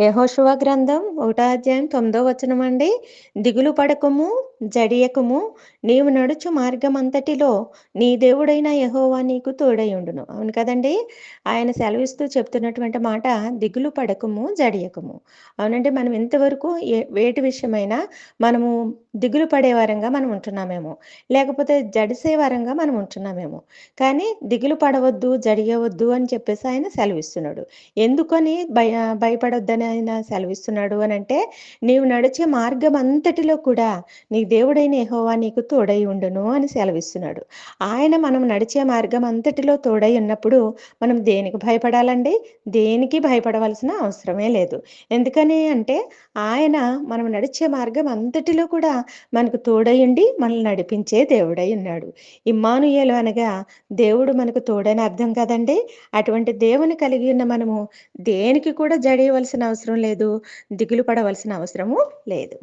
యహోశువ గ్రంథం ఒకటో అధ్యాయం తొమ్మిదో వచనం అండి దిగులు పడకము జడియకము నీవు నడుచు మార్గం అంతటిలో నీ దేవుడైన యహోవా నీకు తోడై ఉండును అవును కదండి? ఆయన సెలవిస్తూ చెప్తున్నటువంటి మాట దిగులు పడకము జడియకము. అవునంటే మనం ఇంతవరకు ఏ వేటి విషయమైనా మనము దిగులు పడే వారంగా మనం ఉంటున్నామేమో. లేకపోతే జడిసే వారంగా మనం ఉంటున్నామేమో. కానీ దిగులు పడవద్దు జడియవద్దు అని చెప్పేసి ఆయన సెలవిస్తున్నాడు. ఎందుకని భయ భయపడొద్దని ఆయన సెలవిస్తున్నాడు అని అంటే నీవు నడిచే మార్గం అంతటిలో కూడా నీ దేవుడైన ఎహోవా నీకు తోడై ఉండును అని సెలవిస్తున్నాడు. ఆయన మనం నడిచే మార్గం అంతటిలో తోడై ఉన్నప్పుడు మనం దేనికి భయపడాలండి? దేనికి భయపడవలసిన అవసరమే లేదు. ఎందుకని అంటే ఆయన మనం నడిచే మార్గం అంతటిలో కూడా మనకు తోడై ఉండి మనల్ని నడిపించే దేవుడై ఉన్నాడు. ఇమ్మానుయేలు అనగా దేవుడు మనకు తోడని అర్థం కదండి. అటువంటి దేవుని కలిగి ఉన్న మనము దేనికి కూడా జడేయవలసిన అవసరం లేదు. దిగులు పడవలసిన అవసరము లేదు.